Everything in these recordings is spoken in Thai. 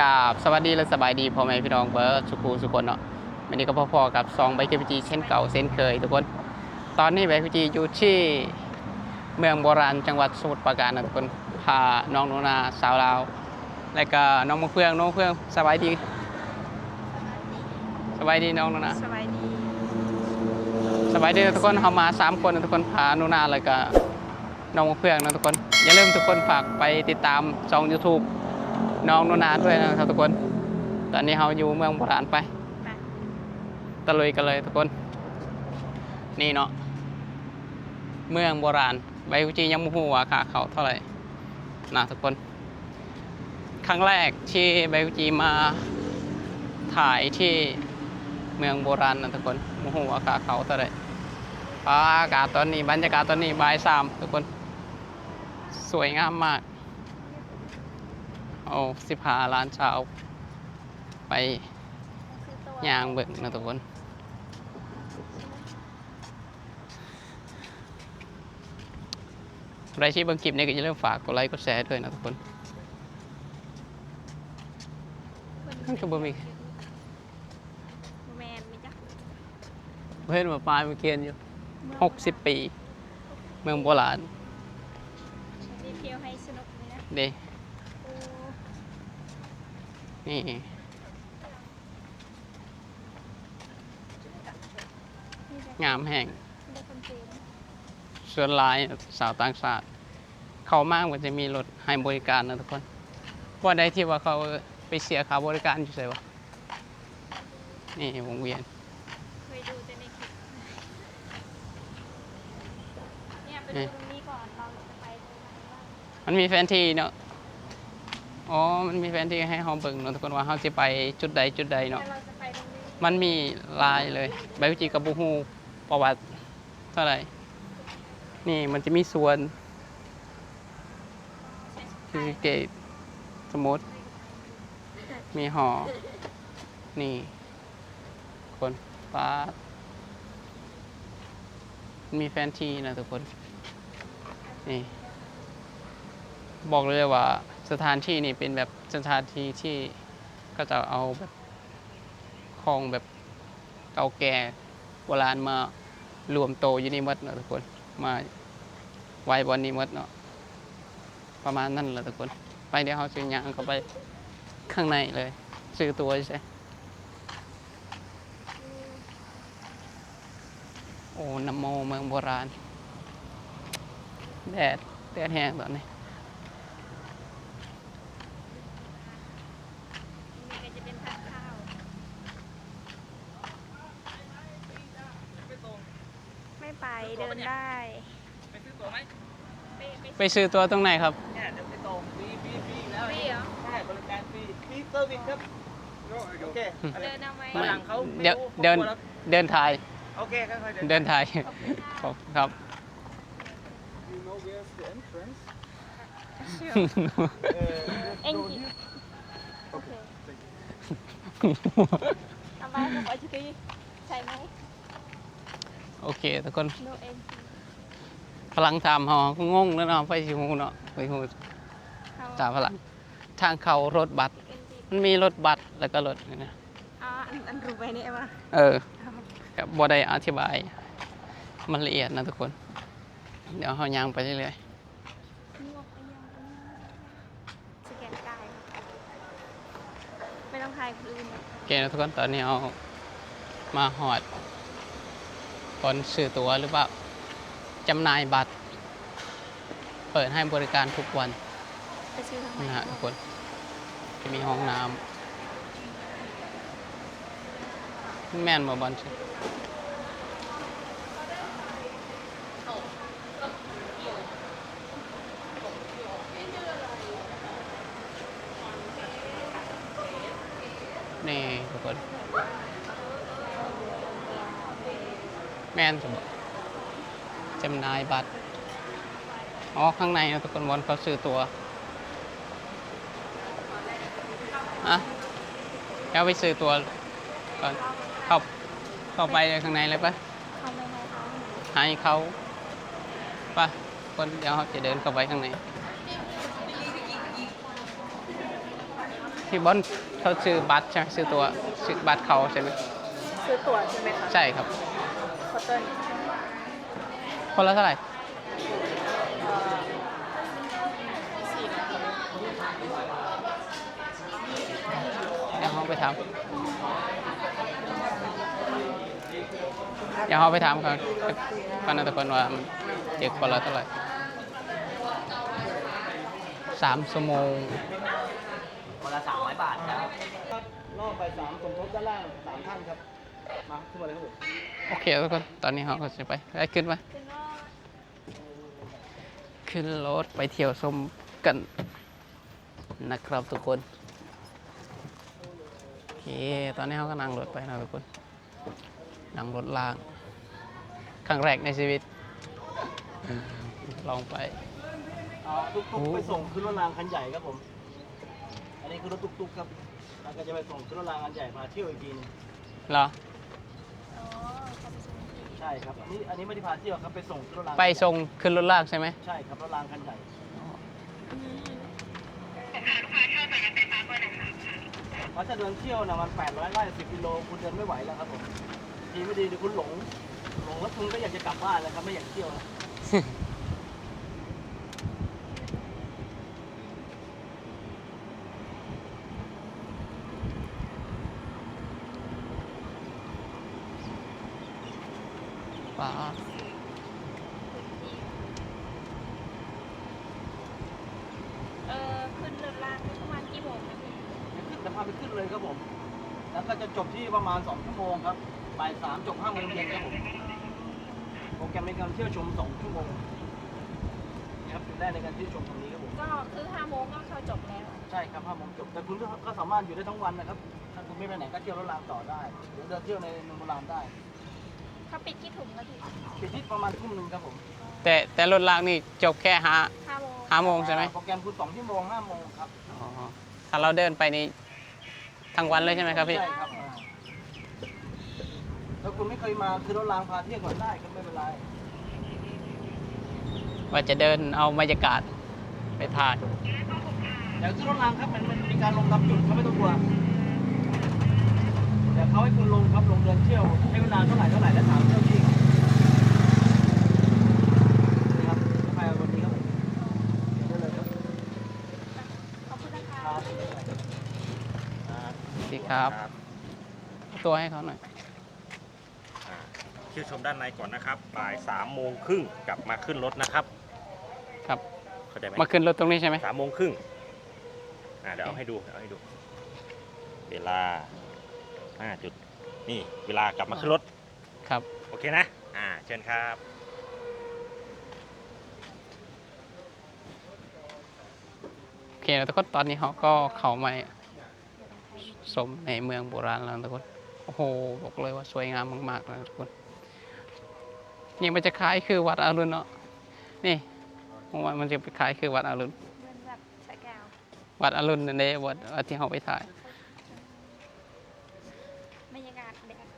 กราบสวัสดีและสบายดีพ่อแม่พี่น้องเบิร์ดสุขูสุคนเนาะวันนี้ก็พอๆกับซองไบค์เคพีจีเช่นเก่าเช่นเคยทุกคน ตอนนี้ไบค์เคพีจีอยู่ที่เมืองโบราณจังหวัดสมุทรปราการนะทุกคนพาน้องหนูนาสาวลาว และก็น้องมะเฟืองน้องมะเฟืองสบายดีสบายดีน้องหนูนาสบายดีสบายดีนะทุกคนเขามาสามคนนะทุกคนพาหนูนาแล้วก็น้องมะเฟืองนะทุกคนอย่าลืมทุกคนฝากไปติดตามช่อง YouTube น้องหนูนาด้วยนะครับทุกคน ตอนนี้เราอยู่เมืองโบราณไปไปตะลุยกันเลยทุกคน นี่เนาะเมืองโบราณใบกุจียังไม่ฮู้ว่าค่าเขาเท่าไหร่นะทุกคน ครั้งแรกที่ใบกุจีมาถ่ายที่เมืองโบราณนะทุกคนไม่ฮู้ว่าค่าเขาเท่าไหร่ฟ้าอากาศตอนนี้บรรยากาศตอนนี้บ่ายสามทุกคน สวยงามมาก โอ้สิบห้าล้านชาวไปยางเบิ่งนะทุกคนใครที่เบิ่งคลิปนี้ก็อย่าลืมฝากกดไลค์กดแชร์ด้วยนะทุกคนนั่นคือบ่มีแมนมีจ้ะเพื่อนมาปลายมาเกียนอยู่หกสิบปี เมืองโบราณมีเที่ยวให้สนุกเลยนะเด้โอ้ นี่นี่จ้ะงามแห่งได้คนเจนส่วนหลายสาวต่างชาติเขามากกว่าจะมีรถให้บริการนะทุกคน ว่าได้ที่ว่าเขาไปเสียค่าบริการอยู่ใช่ปะนี่วงเวียนเคยดูแต่ในคลิปเนี่ยไปดูตรงนี้ก่อนเราจะไปตรงไหนบ้างมันมีแฟนที่เนาะ อ๋อ มันมีแฟนที่ให้เขาเบิ่งเนาะทุกคนว่าเขาจะไปจุดใดจุดใดเนาะแล้วเราจะไปตรงนี้มันมีลายเลยใบวิจิกับบูฮูประวัติเท่าไหร่ นี่มันจะมีสวนใช่สุดคือท้ายเกตสมุดมีหอ นี่ คนฟ้า มีแฟนทีนะทุกคน นี่ บอกเลยว่า สถานที่นี่เป็นแบบสถานที่ที่ก็จะเอาแบบของแบบเก่าแก่โบราณมารวมโตอยู่นี่หมดเนาะทุกคนมาไว้บนนี้หมดเนาะประมาณนั้นแหละทุกคน ไปเดี๋ยวเขาซื้อยางเข้าไปข้างในเลยซื้อตัวใช่โอ้น้ำโมเมืองโบราณแดดแดดแห้งตอนนี้ก็จะเป็นทางเข้าวไม่ไปเดิ นได้ ไปซื้อตั๋วไหมไปไปไปซื้อตัวตรงไหนครับ เนี่ยเดี๋ยวไปตรงฟรีฟรีฟรีแล้วฟรีเหรอ ใช่บริการฟรีฟรีเซอร์วิสครับโอเคอะไรเดินเอาไหมฝรั่งเขาไม่เดี๋ยวรู้เดิน ขากลัวแล้วเดินถ่าย โอเคค่อยๆเดินเดินถ่ายขอบคุณคค่ะรับครับ You know where's the entrance เชื่อเออเอ็งกี่โอเคเอาไปกับอาชิตีใช่ไหม โอเคทุกคนโนเอ็นพลังทำหอก็งงแล้วเนาะไปสิฮูเนาะไปฮูตามพลังทางเขารถบัสมันมีรถบัสแล้วก็รถนี่นะอ๋ออันอันรู้ไปนี่เอวะเออกับ่ได้อธิบายมันละเอียดนะทุกคน เดี๋ยวเขาย่างไปเรื่อยนวกไปยังไปยังสแกนกายไม่ต้องทายคนอื่นหรอกๆโอเคนะทุกคนตอนนี้เอามาหอด คนซื้อตั๋วหรือเปล่าจำหน่ายบัตร เปิดให้บริการทุกวันไปซื้อทางไหนนะฮะทุกคนจะมีห้องน้ำแม่นมาบอลสินี่ทุกคน แม่นจะบอกจำหน่ายบัตร อ๋อ ข้างในนะทุกคนบอลเขาซื้อตัวอะแล้วไปซื้อตัวก่อนเข้าเข้าไปข้างในเลยปะเขาไม่ให้เขาให้เขาปะคนเดี๋ยวเขาจะเดินเข้าไปข้างในที่บอนเขาซื้อบัตรใช่ไหมซื้อตัวซื้อบัตรเขาใช่ไหมซื้อตั๋วใช่ไหมคะใช่ครับ คอตเติ้ลคนละเท่าไหร่สี่ร้อยเดี๋ยวเขาไปถามเดี๋ยวเขาไปถามเขากันนะทุกคนว่ามันเจ็กคนละเท่าไหร่สามชั่วโมงคนละสามร้อยบาทครับรอบไปสามสมทบด้านล่างสามท่านครับ มาขึ้นมาเลยครับผมโอเคทุกคนตอนนี้เขาก็จะไปได้ขึ้นไหมเป็นว่าขึ้นรถไปเที่ยวชมกันนะครับทุกคนโอเคตอนนี้เขาก็นั่งรถไปนะทุกคนนั่งรถล่างครั้งแรกในชีวิตอืมลองไปเอาตุ๊กโอ้ๆไปส่งขึ้นรถรางคันใหญ่ครับผม อันนี้คือรถตุ๊กๆครับแล้วก็จะไปส่งขึ้นรถรางคันใหญ่พาเที่ยวอีกทีนึงเหรอ ใช่ครับ อันนี้อันนี้ไม่ได้พาเที่ยวครับไปส่งขึ้นรถรางไปส่งขึ้นรถลากใช่ไหมใช่ครับรถรางคันใหญ่เพราะถ้าเดินเที่ยวนะมัน 800ไร่10กิโล คุณเดินไม่ไหวแล้วครับผม ทีไม่ดีเดี๋ยวคุณหลง หลงแล้วคุณก็อยากจะกลับบ้านแล้วครับ ไม่อยากเที่ยวแล้ว ป้า เออขึ้นเรือรางประมาณกี่โมงนะพี่ ขึ้นจะพาไปขึ้นเลยครับผม แล้วก็จะจบที่ประมาณ2ชั่วโมงครับบ่ายสามจบห้าโมงเย็นครับผม โปรแกรมในการ เที่ยวชม2ชั่วโมงนี่ครับจุดแรกในการเที่ยวชมตรงนี้ครับผมก็คือห้าโมงก็เข้าจบแล้ว ใช่ครับห้าโมงจบแต่คุณก็ก็สามารถอยู่ได้ทั้งวันนะครับถ้าคุณไม่ไปไหนก็เที่ยวรถรางต่อได้หรือเดินเที่ยวในเมืองโบราณได้เขาปิดกี่ถุงนะพี่ปิดที่ประมาณทุ่มหนึ่งครับผมแต่แต่รถลากนี่จบแค่ห้าห้าโมงห้าโมงใช่ไหมโปรแกรมคุณ2ชั่วโมง5โมงครับอ๋อถ้าเราเดินไปนี่ทั้งวันเลยใช่ไหมครับพี่ใช่ครับอ่าถ้าคุณไม่เคยมาคือรถรางพาเที่ยวก่อนได้ก็ไม่เป็นไร ว่าจะเดินเอาบรรยากาศไปถ่าย เดี๋ยวขึ้นรถรางครับมันมันมีการลงตามจุดเขาไม่ต้องกลัวเดี๋ยวเขาให้คุณลงครับลงเดินเที่ยวใช้เวลาเท่าไหร่เท่าไหร่แล้วถามเจ้าที่นี่ครับไปเอาวันนี้ครับผมเดี๋ยวได้เลยครับขอบคุณนะคะครับสวัสดีครับเอาตัวให้เขาหน่อยอ่าเที่ยวชมด้านในก่อนนะครับบ่ายสามโมงครึ่งกลับมาขึ้นรถนะครับ ครับเข้าใจไหมมาขึ้นรถตรงนี้ใช่ไหมสามโมงครึ่งอ่าเดี๋ยวเอาให้ดูเอาให้ดู เวลาห้าจุดนี่เวลากลับมาขึ้นรถครับ โอเคนะ อ่า เชิญครับโอเคแล้วทุกคนตอนนี้เขาก็เข้ามาสมในเมืองโบราณแล้วทุกคนโอ้โหบอกเลยว่าสวยงามมากๆนะทุกคนนี่มันจะคล้ายคือวัดอรุณเนาะนี่ผม ว่ามันจะไปคล้ายคือวัดอรุณเหมือนแบบสแกววัดอรุณนั่นเองวัดวัดที่เขาไปถ่ายบรรยากาศแดด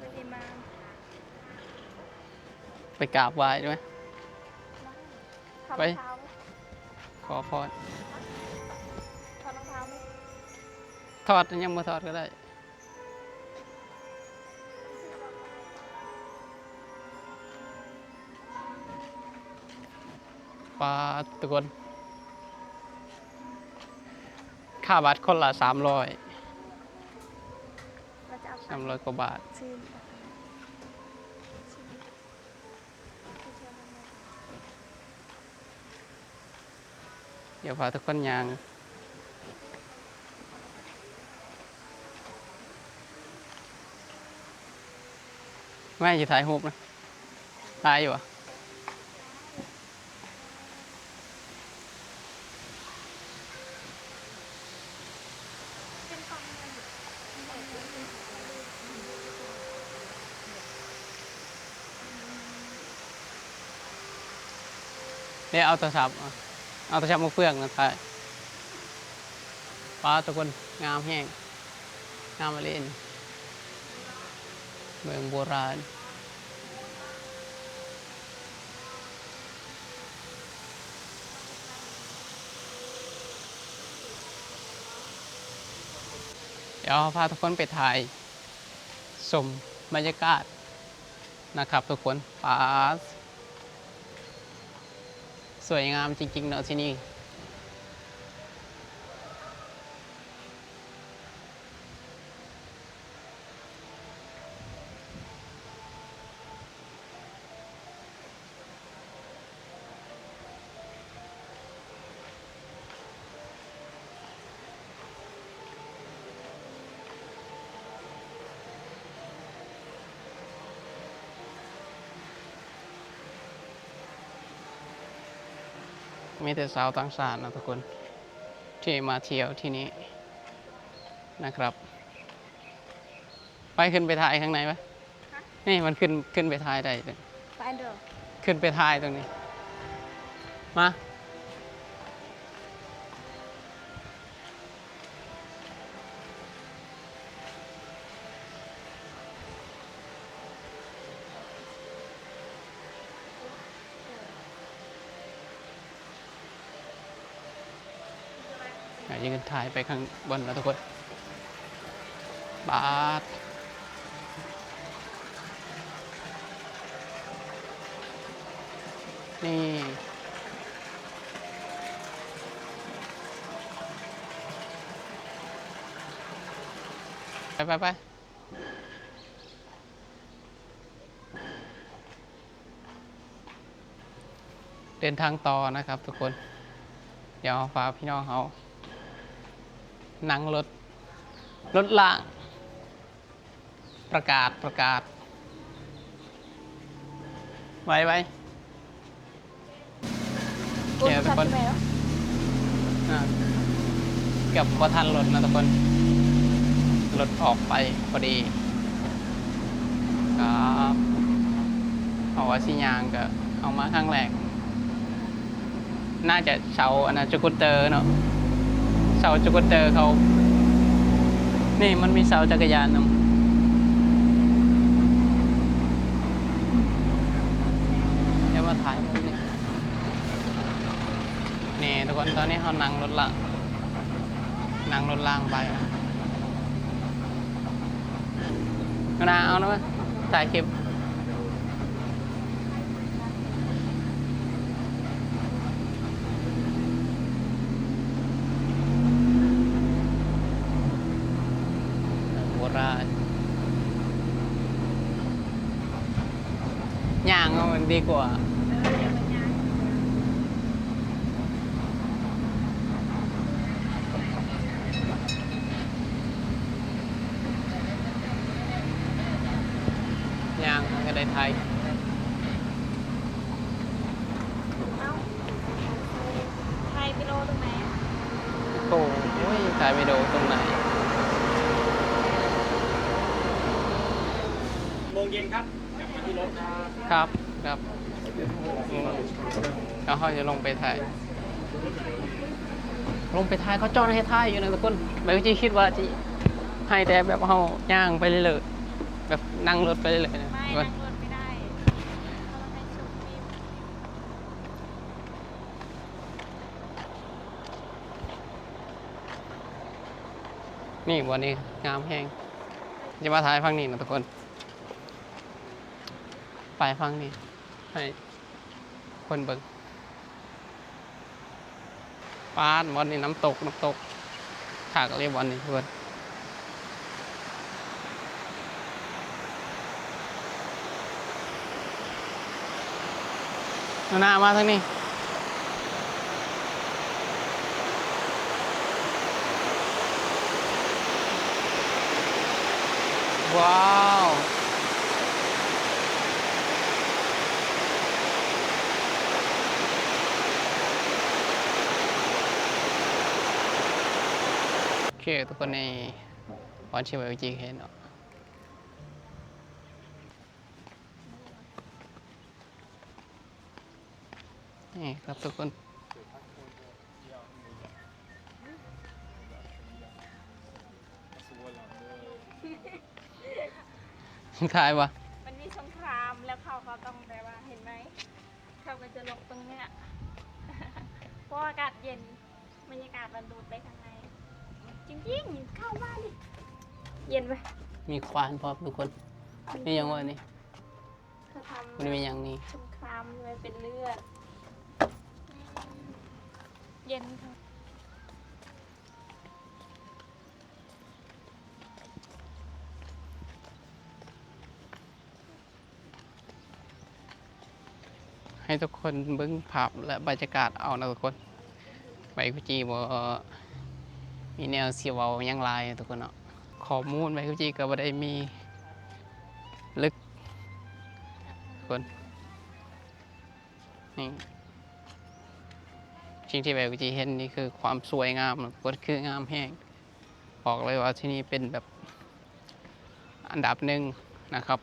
ปริมาณไปกราบไหว้ใช่ไหมถอดไปรองเท้าไหมขอพรถอดรองเท้าไหม ทอดยังมาทอดก็ได้ ปลาทุกคน ค่าบัตรคนละสามร้อยเราจะเอาสามร้อยกว่าบาทซื้อเดี๋ยวพาทุกคนยางไม่จะถ่ายรูปนะถ่ายอยู่อะ เนี่ยเอาโทรศัพท์เอาเอาโทรศัพท์มาเฟื่องนะถ่ายปลาทุกคนงามแห้งงามมาเล่นเมืองโบราณเดี๋ยวพาทุกคนไปถ่ายชมบรรยากาศนะครับทุกคนป่า สวยงามจริงๆเนอะที่นี่ แต่สาวต่างชาตินะทุกคนที่มาเที่ยวที่นี้นะครับ ไปขึ้นไปถ่ายข้างในไหมนี่มันขึ้นขึ้นไปถ่ายได้เลยไปเด้อขึ้นไปถ่ายตรงนี้ มา อยากยืนถ่ายไปข้างบนแล้วทุกคนบาทนี่ ไปไปไปเดินทางต่อนะครับทุกคน เดี๋ยวฝาพี่น้องเขา นั่งรถ รถล่าง ประกาศประกาศ ไว้ไว้โอเคทุกคนอ่าเกือบพอทันรถนะทุกคนรถออกไปพอดีครับเอาว่าสิยางก็เอามาข้างแรก น่าจะเชาอันนั้นจูกุตเตอร์เนาะเสาจูกุตเตอร์เขา นี่มันมีเสาจักรยานนาะเดี๋ยวมาถ่ายมุมนี้นี่ทุกคนตอนนี้เขานั่งรถละนั่งรถล่างไปเอานะเอานะวะถ่ายคลิป โบราณย่างเอามัน ดีกว่าย่างมันก็ได้ไทยเอ้าไทยไปโลตรงไหนโอ้ยถ่ายไปดูตรงไหนโมงเย็นครับกลับมาที่รถครับ ครับครับอืมแล้วเขาจะลงไปถ่าย ลงไปถ่ายเขาจ้องให้ถ่ายอยู่นะทุกคนแบบจีคิดว่าจีให้แต่แบบเขาย่างไปเรื่อยๆแบบนั่งรถไปเรื่อยๆนะไม่ทุกคนนั่งรถไม่ได้เราต้องให้ชมวิวนี่วันนี้งามแห้งจะมาถ่ายฟังนี่นะทุกคน ไปฟังนี่ ให้คนเบิ่งปาดวันนี้น้ำตกน้ำตกขากเรียบวันนี้ทุกคนเอาหน้ามาทางนี้ว้าว เคทุกคนในวันเชียร์ไอจีเห็นเนาะนี่ครับทุกคนทายวะมันมีสงครามแล้วเขาเขาต้องแบบว่าเห็นไหมเขาก็จะลงตรงเนี้ยเพราะอากาศเย็นบรรยากาศมันดูดไปทาง จริงๆเข้าบ้านดิเย็นไหมมีควานพร้อมทุกคนนี่ยังว่านี่เขาทำมันมีอย่างนี้สงครามเลยเป็นเลือด เย็นค่ะให้ทุกคนเบิ่งภาพและบรรยากาศเอานะทุกคนใบกุจีบ่ มีแนวเสียเวายังลายทุกคนเนาะข้อมูลใบกุจีก็บ่ได้มีลึกคนนี่สิ่งที่ใบกุจีเห็นนี่คือความสวยงามกคนคืองามแห้งบอกเลยว่าที่นี่เป็นแบบอันดับหนึ่งนะครับ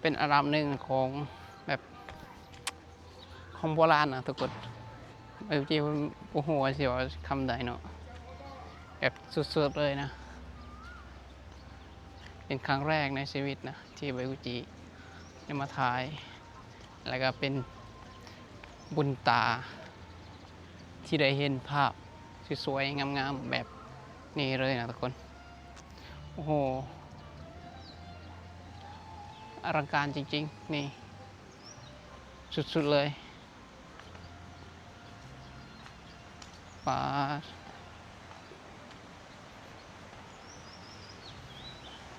เป็นอันดับหนึ่งของแบบของโบราณนะทุกคนเออจริโอ้โหว่าสิว่าคำใดเนาะ แบบสุดๆเลยนะ เป็นครั้งแรกในชีวิตนะ ที่ไบกุจิได้มาถ่าย แล้วก็เป็นบุญตา ที่ได้เห็นภาพสวยๆงามๆแบบนี้เลยนะทุกคน โอ้โหอลังการจริงๆ นี่ สุดๆเลย ปาด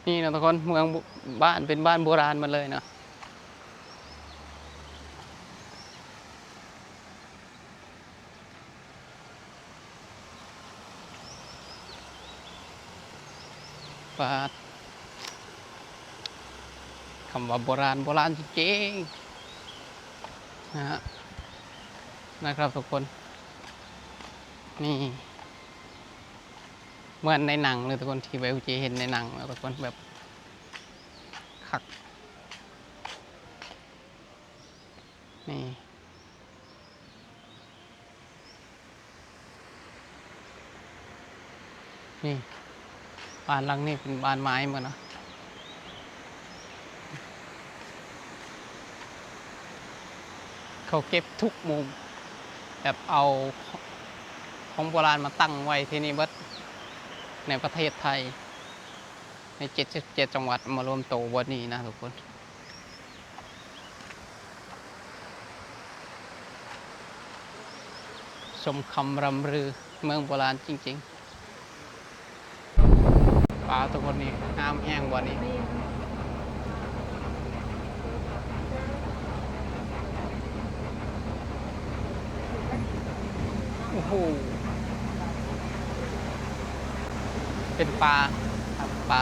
นี่นะทุกคนเมืองบ้านเป็นบ้านโบราณมาเลยนะปาดคำว่าโบราณโบราณจริงๆนะฮะนะครับทุกคน นี่ เหมือนในหนังเลยทุกคนที่เวลจีเห็นในหนังแล้วทุกคนแบบคักนี่นี่บ้านหลังนี้เป็นบ้านไม้เหมดนะเขาเก็บทุกมุมแบบเอาของโบราณมาตั้งไว้ที่นี่เบิด ในประเทศไทย ใน 77 จังหวัดมารวมตัวบนนี้นะทุกคนสมคำรำรือเมืองโบราณจริง ๆป่าทุกคนนี่น้ำแห้งว่านี้โอ้โห เป็นปลาครับปลา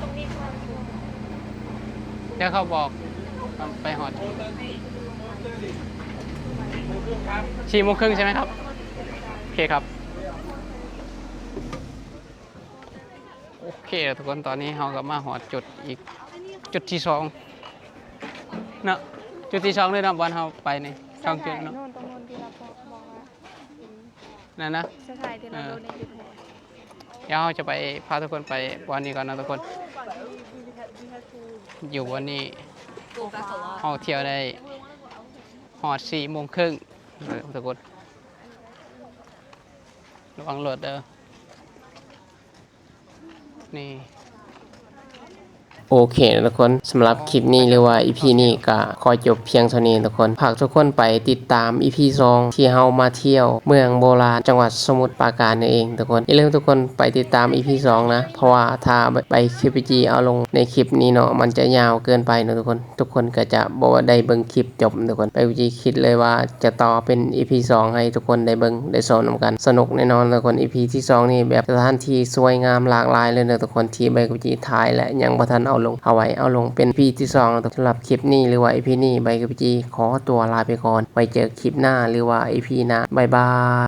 ตรงนี้คือเดี๋ยวเขาบอกไปหอดสี่โมงครึ่งใช่ไหมครับ โอเคครับ โอเคทุกคนตอนนี้เราก็มาหอดจุดอีกจุดที่สองเนอะจุดที่สองเลยนะบอลเราไปใน ช่องจุดเนาะโน่นตรงโน้นที่เราบอกบอกว่านั่นนะสถานที่เราดูในยูทูบเดี๋ยวเราจะไปพาทุกคนไปวันนี้ก่อนนะทุกคน อยู่วันนี้เราเที่ยวได้หอดสี่โมงครึ่งเออทุกคนระวังรถเด้อนี่ โอเคนะทุกคนสำหรับคลิปนี้หรือว่า EP นี้ก็ขอจบเพียงเท่านี้ทุกคนฝากทุกคนไปติดตาม EP 2ที่เฮามาเที่ยว เมืองโบราณจังหวัดสมุทรปราการนั่นเองทุกคนอย่าลืมทุกคนไปติดตาม EP 2นะ เพราะว่าถ้าไปคลิปจีเอาลงในคลิปนี้เนาะมันจะยาวเกินไปนะทุกคน ทุกคนก็จะบอกว่าได้เบิ่งคลิปจบทุกคนไปจีคิดเลยว่าจะต่อเป็น EP 2ให้ทุกคนได้เบิ่งได้สอนนกัน สนุกแน่นอนทุกคน EP ที่สองนี่แบบสถานที่สวยงามหลากหลายเลยนะทุกคนที่ใบกุจีถ่ายและยังบ่ทันเอาลงเอาไว้เอาลงเป็นพีที่สองสำหรับคลิปนี้หรือว่าไอพีนี้ใบกุจีขอตัวลาไปก่อนไว้เจอคลิปหน้าหรือว่าไอพีหน้าบายบาย